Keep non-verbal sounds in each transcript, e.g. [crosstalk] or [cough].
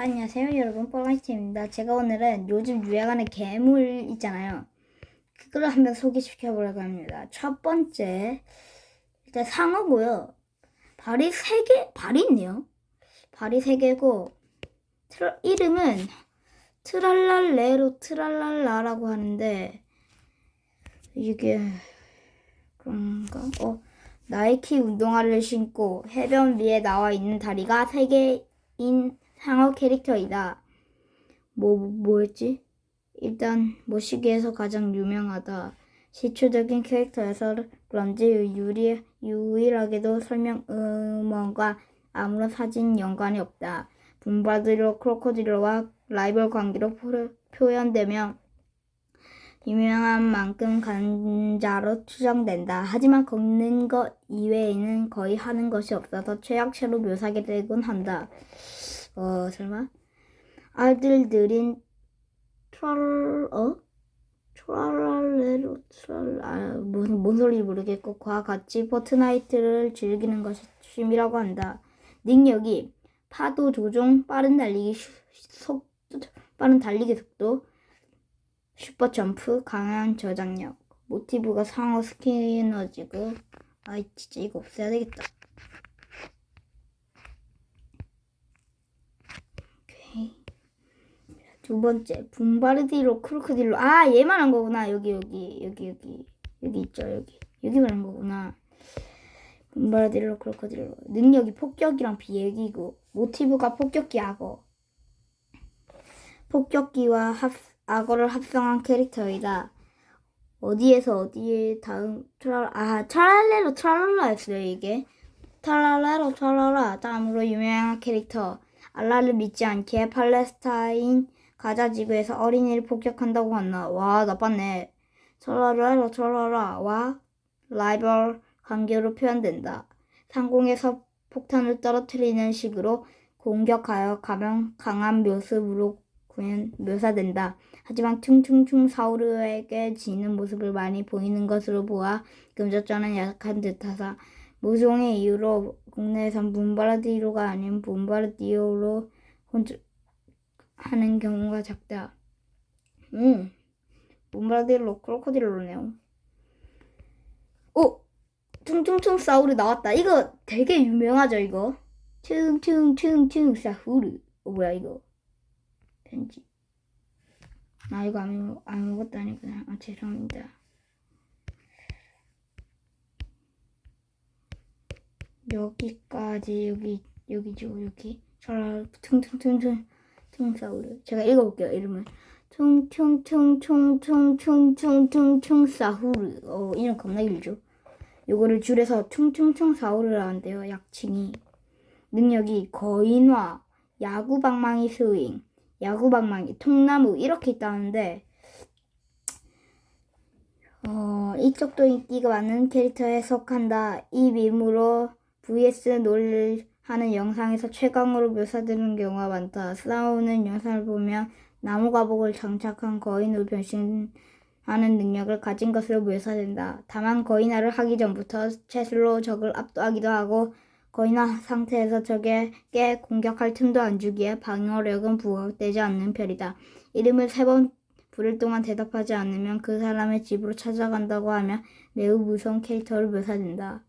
안녕하세요 여러분. 뻘간시입니다. 제가 오늘은 요즘 유행하는 괴물 있잖아요. 그거를 한번 소개시켜 보려고 합니다. 첫 번째 일단 상어고요. 발이 세개 발이 있네요. 발이 세 개고 트라, 이름은 트랄랄레로 트랄랄라라고 하는데 이게 그런가? 어 나이키 운동화를 신고 해변 위에 나와 있는 다리가 세 개인 상어 캐릭터이다. 뭐, 뭐였지? 일단, 모시기에서 가장 유명하다. 시초적인 캐릭터여서 그런지 유리, 유일하게도 설명 음원과 아무런 사진 연관이 없다. 분바드로 크로코딜로와 라이벌 관계로 표- 표현되며 유명한 만큼 간자로 추정된다. 하지만 걷는 것 이외에는 거의 하는 것이 없어서 최약체로 묘사하게 되곤 한다. 어, 설마? 아들들인 트랄, 어? 트랄랄레로, 트랄, 아, 뭔, 뭔 소리인지 모르겠고, 그와 같이 포트나이트를 즐기는 것이 취미라고 한다. 능력이 파도 조종, 빠른 달리기 슈- 속, 빠른 달리기 속도, 슈퍼 점프, 강한 저장력. 모티브가 상어 스키너지고, 아이, 진짜 이거 없애야 되겠다. 오케이. 두 번째 분바르디로 크로코딜로. 아 얘만 한 거구나. 여기 여기 여기 여기. 여기 있죠 여기. 여기만 한 거구나. 분바르디로 크로코딜로. 능력이 폭격이랑 비행기고 모티브가 폭격기 악어. 폭격기와 합, 악어를 합성한 캐릭터이다. 어디에서 어디에 다음 트랄 아 트랄레로 트랄랄라였어요 이게. 트랄레로 트랄라 다음으로 유명한 캐릭터. 알라를 믿지 않기에 팔레스타인 가자 지구에서 어린이를 폭격한다고 한다. 와 나빴네. 철라라 철라라 와 라이벌 관계로 표현된다. 상공에서 폭탄을 떨어뜨리는 식으로 공격하여 가면 강한 모습으로 묘사된다. 하지만 퉁퉁퉁 사우르에게 지는 모습을 많이 보이는 것으로 보아 금전자는 약한 듯하다. 모종의 이유로 국내에선 붐바르디오가 아닌 붐바르디오로 혼자 하는 경우가 작다. 음, 붐바르디오 크로코딜로네요. 오, 퉁퉁퉁 사우르 나왔다. 이거 되게 유명하죠, 이거. 퉁퉁퉁퉁 사우르. 어, 뭐야 이거? 편지. 아 이거 아무 아무것도 아니구나. 아 죄송합니다. 여기까지 여기 여기죠 여기 잘 퉁퉁퉁퉁 퉁사우르 제가 읽어볼게요 이름을 퉁퉁퉁퉁퉁퉁퉁퉁퉁 사후르 어 이름 겁나 길죠 요거를 줄여서 퉁퉁퉁 사우르라는데요 약칭이 능력이 거인화 야구방망이 스윙 야구방망이 통나무 이렇게 있다는데 어, 이쪽도 인기가 많은 캐릭터에 속한다. 이 밈으로 vs 놀 하는 영상에서 최강으로 묘사되는 경우가 많다. 싸우는 영상을 보면 나무 갑옷을 장착한 거인으로 변신하는 능력을 가진 것으로 묘사된다. 다만 거인화를 하기 전부터 채술로 적을 압도하기도 하고 거인화 상태에서 적에게 공격할 틈도 안 주기에 방어력은 부각되지 않는 편이다. 이름을 세 번 부를 동안 대답하지 않으면 그 사람의 집으로 찾아간다고 하면 매우 무서운 캐릭터를 묘사된다.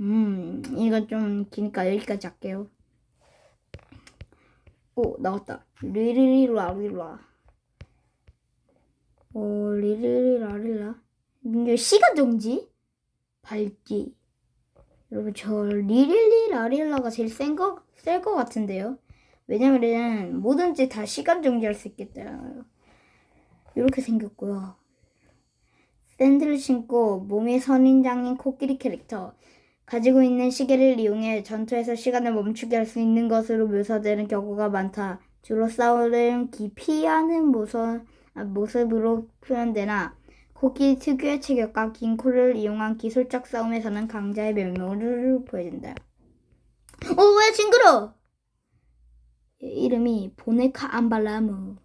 음, 이건 좀 기니까 여기까지 할게요. 오, 나왔다. 리리리라리라. 오, 리리리라리라. 이게 시간 정지? 발기. 여러분, 저 리리리라릴라가 제일 센 거, 셀거 같은데요? 왜냐면은 뭐든지 다 시간 정지할 수 있겠잖아요. 이렇게 생겼고요. 샌들을 신고 몸이 선인장인 코끼리 캐릭터. 가지고 있는 시계를 이용해 전투에서 시간을 멈추게 할 수 있는 것으로 묘사되는 경우가 많다. 주로 싸우는 기피하는 모습, 아, 모습으로 표현되나 코끼리 특유의 체격과 긴 코를 이용한 기술적 싸움에서는 강자의 면모를 보여준다. 어, 왜 징그러? 이름이 보네카 암발라무.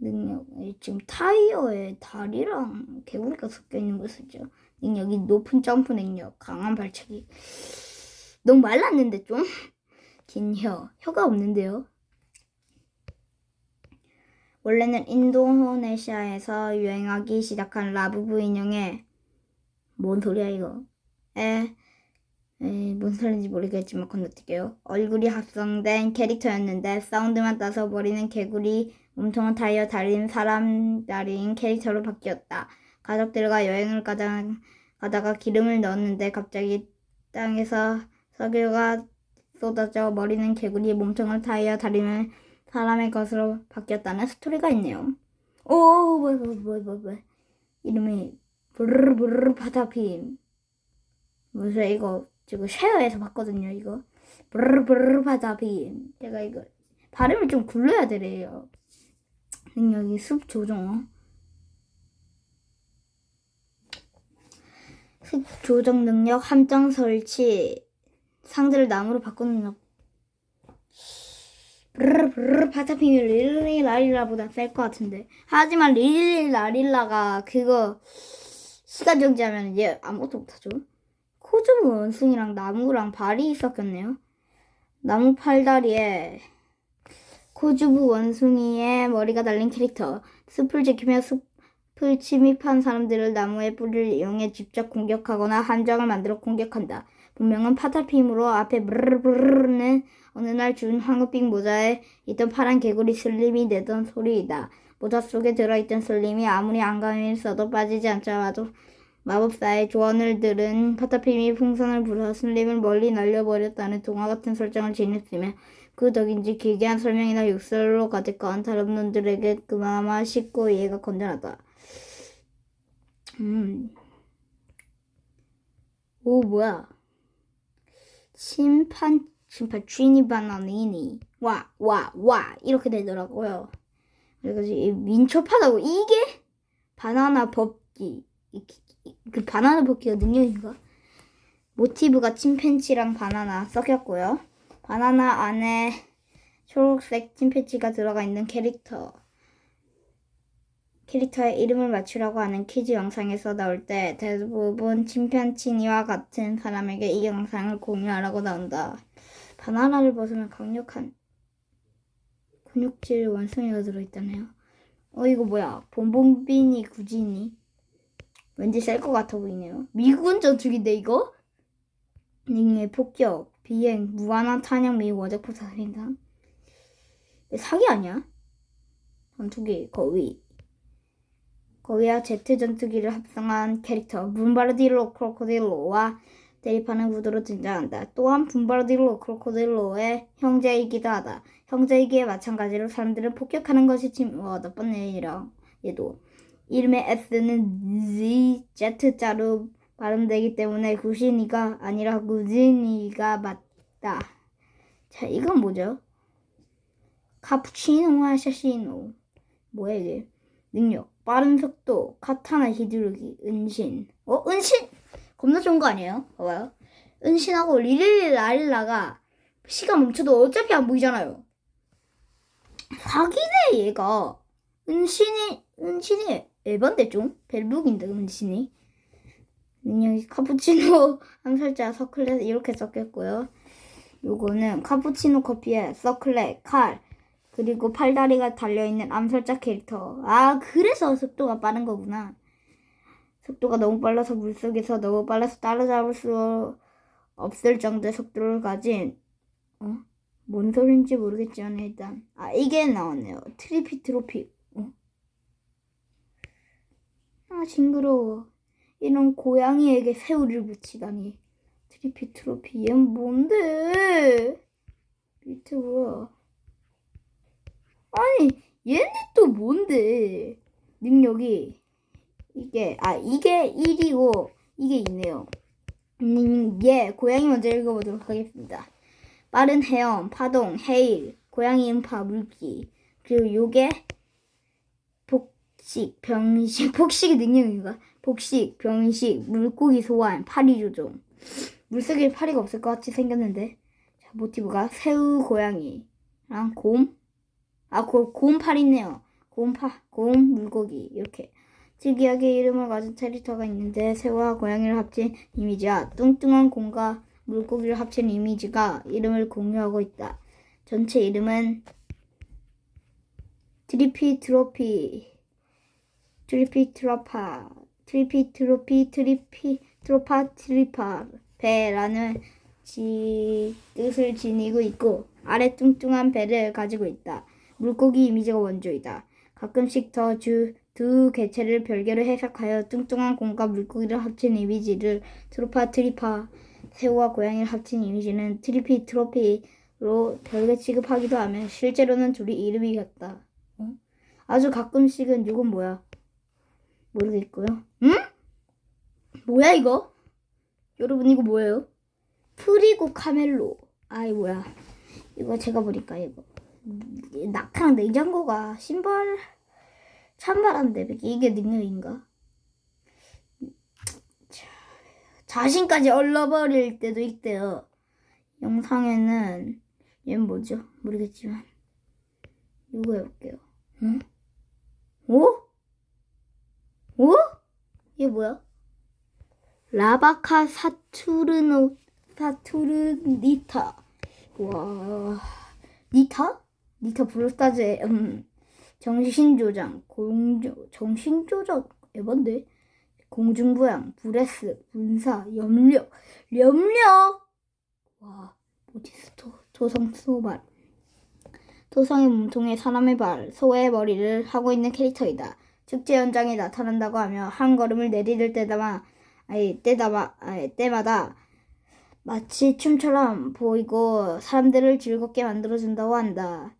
능력 지금 타이어에 다리랑 개구리가 섞여 있는 모습이죠. 능력이 높은 점프 능력, 강한 발차기. 너무 말랐는데 좀 긴 혀. 혀가 없는데요. 원래는 인도네시아에서 유행하기 시작한 라부부 인형에 뭔 소리야 이거? 에, 에, 뭔 소리인지 모르겠지만 건너뛸게요. 얼굴이 합성된 캐릭터였는데 사운드만 따서 버리는 개구리, 몸통은 타이어 달린 사람 달인 캐릭터로 바뀌었다. 가족들과 여행을 가다, 가다가 기름을 넣었는데 갑자기 땅에서 석유가 쏟아져 머리는 개구리, 몸통은 타이어 달리는 사람의 것으로 바뀌었다는 스토리가 있네요. 오, 뭐야, 뭐야, 뭐야, 뭐야. 이름이 브르르브르르 파타핌. 무슨 이거 지금 쉐어에서 봤거든요, 이거. 브르르브르르 파타핌. 제가 이거 발음을 좀 굴려야 되래요. 능력이 숲 조정. 숲 조정 능력 함정 설치. 상자를 나무로 바꾸는 능력. 브르르 브르르 파타핌이 릴리 라릴라보다 셀 것 같은데. 하지만 릴리 라릴라가 그거 시간 정지하면 얘 아무것도 못하죠. 코즈모 원숭이랑 나무랑 발이 있었겠네요. 나무 팔다리에 코즈부 원숭이의 머리가 달린 캐릭터. 숲을 지키며 숲 을 침입한 사람들을 나무의 뿌리를 이용해 직접 공격하거나 함정을 만들어 공격한다. 본명은 파타핌으로 앞에 브르르르는 어느 날 준 황금빛 모자에 있던 파란 개구리 슬림이 내던 소리이다. 모자 속에 들어있던 슬림이 아무리 안감을 써도 빠지지 않자마도 마법사의 조언을 들은 파타핌이 풍선을 불어 슬림을 멀리 날려버렸다는 동화 같은 설정을 지녔으며 그 덕인지 기괴한 설명이나 욕설로 가득한 다른 놈들에게 그나마 쉽고 이해가 건전하다. 음. 오 뭐야? 심판 심판 쥐니 바나니니 와 와 와 이렇게 되더라고요. 이 민첩하다고 이게 바나나 법기 그 바나나 법기가 능력인가? 모티브가 침팬치랑 바나나 섞였고요. 바나나 안에 초록색 침팬치가 들어가 있는 캐릭터. 캐릭터의 이름을 맞추라고 하는 퀴즈 영상에서 나올 때 대부분 침팬치니와 같은 사람에게 이 영상을 공유하라고 나온다. 바나나를 벗으면 강력한 근육질 원숭이가 들어있다네요. 어 이거 뭐야? 본봉빈이 구진이 왠지 셀 것 같아 보이네요. 미군 전투기인데 이거? 닝의 폭격, 비행, 무한한 탄약 및 원자포 살인단. 사기 아니야? 전투기 거위. 거위와 제트 전투기를 합성한 캐릭터 분바르딜로 크로코딜로와 대립하는 구도로 등장한다. 또한 분바르딜로 크로코딜로의 형제이기도 하다. 형제이기에 마찬가지로 사람들을 폭격하는 것이 나쁜 일이라 얘도 이름의 S는 Z, Z자로 발음되기 때문에 구신이가 아니라 구진이가 맞다. 자, 이건 뭐죠? 카푸치노 아샤시노. 뭐야 이게? 능력, 빠른 속도, 카타나 휘두르기, 은신. 어, 은신? 겁나 좋은 거 아니에요? 봐봐요. 은신하고 리릴리 라릴라가 시간 멈춰도 어차피 안 보이잖아요. 사기네 얘가. 은신이 은신이 에반데 좀 벨북인데 은신이. 능력이 카푸치노 [laughs] 암살자 서클렛 이렇게 섞였고요. 요거는 카푸치노 커피에 서클렛 칼 그리고 팔다리가 달려있는 암살자 캐릭터. 아 그래서 속도가 빠른 거구나. 속도가 너무 빨라서 물속에서 너무 빨라서 따라잡을 수 없을 정도의 속도를 가진 어? 뭔 소린지 모르겠지만 일단 아 이게 나왔네요. 트리피 트로피. 어? 아 징그러워. 이런 고양이에게 새우를 붙이다니. 트리피 트로피 얘는 뭔데? 밑에 뭐야? 아니 얘는 또 뭔데? 능력이 이게 아 이게 1이고 이게 있네요. 음, 예, 고양이 먼저 읽어보도록 하겠습니다. 빠른 헤엄, 파동, 헤일, 고양이 음파, 물기. 그리고 요게 복식, 병식, [laughs] 복식의 능력인가? 복식, 병식, 물고기 소환, 파리 조종. 물속에 파리가 없을 것 같이 생겼는데. 자, 모티브가 새우, 고양이랑 곰. 아, 고, 곰팔 있네요. 곰파, 곰, 물고기. 이렇게. 특이하게 이름을 가진 캐릭터가 있는데 새우와 고양이를 합친 이미지야 뚱뚱한 곰과 물고기를 합친 이미지가 이름을 공유하고 있다. 전체 이름은 트리피 트로피 트리피 트로파 트리피 트로피 트리피 트로파 트리파 배라는 지, 뜻을 지니고 있고 아래 뚱뚱한 배를 가지고 있다. 물고기 이미지가 원조이다. 가끔씩 더두 개체를 별개로 해석하여 뚱뚱한 공과 물고기를 합친 이미지를 트로파 트리파 새우와 고양이를 합친 이미지는 트리피 트로피로 별개 취급하기도 하며 실제로는 둘이 이름이 같다. 어? 아주 가끔씩은 이건 뭐야? 모르겠고요. 응? 뭐야 이거? 여러분 이거 뭐예요? 프리고 카멜로. 아이 뭐야? 이거 제가 보니까 이거 낙하랑 냉장고가 신발 찬바람대 이게 능력인가? 자, 자신까지 얼러버릴 때도 있대요. 영상에는 얘는 뭐죠? 모르겠지만 이거 해볼게요. 응? 오? 오? 이게 뭐야? 라바카 사투르노 사투르니타 와 니타? 니타 브로스타즈의 음, 정신조장 공조 정신조작 에반데? 공중부양 브레스 분사 염력 염력 와 모티스토 토성 소발 토성의 몸통에 사람의 발 소의 머리를 하고 있는 캐릭터이다. 축제 현장에 나타난다고 하며 한 걸음을 내디딜 때다마 아니 때다마 아니 때마다 마치 춤처럼 보이고 사람들을 즐겁게 만들어준다고 한다.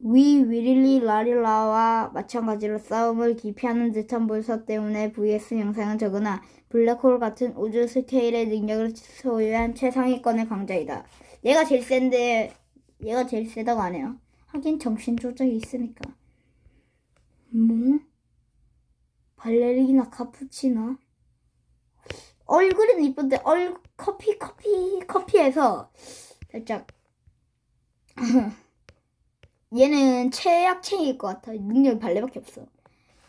위 위릴리 라릴라와 마찬가지로 싸움을 기피하는 듯한 볼서 때문에 VS 영상은 적으나 블랙홀 같은 우주 스케일의 능력을 소유한 최상위권의 강자이다. 얘가 제일 센데 얘가 제일 세다고 하네요. 하긴 정신 조작이 있으니까. 뭐? 발레리나 카푸치나? 얼굴은 이쁜데 얼 커피 커피 커피에서 살짝 [laughs] 얘는 최약체일 것 같아. 능력이 발레밖에 없어.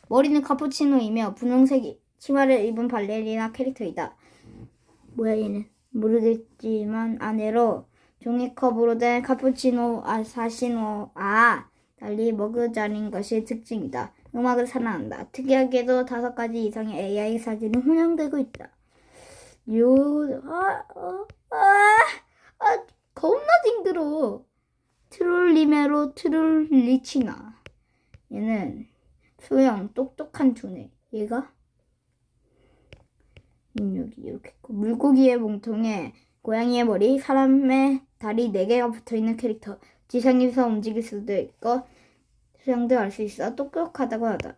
머리는 카푸치노이며 분홍색 치마를 입은 발레리나 캐릭터이다. 뭐야 얘는 모르겠지만 아내로 종이컵으로 된 카푸치노 아사시노 아 달리 머그자린 것이 특징이다. 음악을 사랑한다. 특이하게도 다섯 가지 이상의 AI 사진이 혼용되고 있다. 요, 아, 아, 아, 아, 겁나 징들어. 트롤리메로 트롤리치나. 얘는 소형 똑똑한 두뇌. 얘가 능력이 이렇게 있고 물고기의 몸통에 고양이의 머리, 사람의 다리 4개가 붙어있는 캐릭터. 지상에서 움직일 수도 있고 수영도 할 수 있어 똑똑하다고 하다.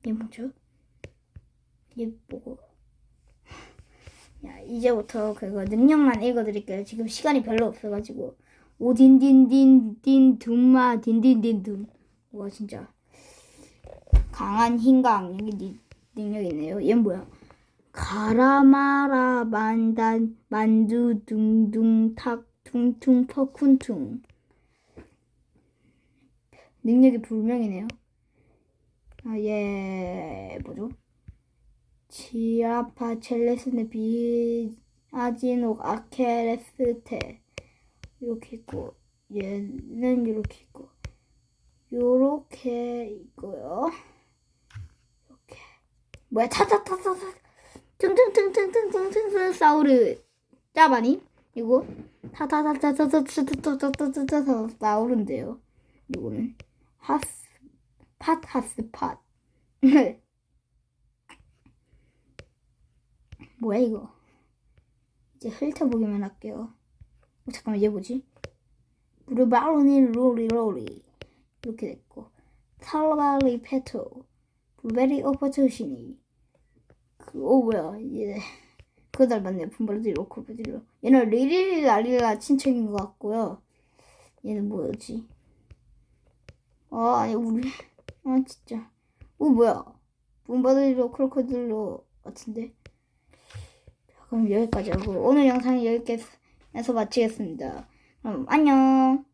이게 뭐죠? 이게 뭐고? 야 이제부터 그거 능력만 읽어드릴게요. 지금 시간이 별로 없어가지고 오딘딘딘딘 둠마 딘딘딘 둠. 와 진짜 강한 힘과 악력이 니- 능력이네요. 얘는 뭐야? 가라마라 만단 만두 둥둥 탁 퉁퉁 퍼쿤퉁 능력이 불명이네요. 아, 예, 뭐죠? 지아파 첼레스네 비아지노 아케레스테 이렇게 있고 얘는 이렇게 있고 요렇게 있고요. 이렇게 뭐야 타타타타타 퉁퉁퉁퉁퉁퉁퉁 사우르 짜바니 이거 타타타타타타타타타타타타 사우르인데요. 이거는 하스 팟 하스 팟 뭐야 이거 이제 훑어보기만 할게요 어, 잠깐만 얘 뭐지? 브루바로니 로리 로리. 이렇게 됐고. 살바리 페토. 블루베리 오퍼투시니. 그어 뭐야 얘. 그거 닮았네 분발디 로 코브디로 얘는 리리리 라리라 친척인 것 같고요. 얘는 뭐였지? 아 아니 우리. 아 진짜. 어 뭐야? 분바디로 크로코딜로 같은데. 그럼 여기까지 하고. 오늘 영상은 여기까지 해서 마치겠습니다. 그럼 안녕.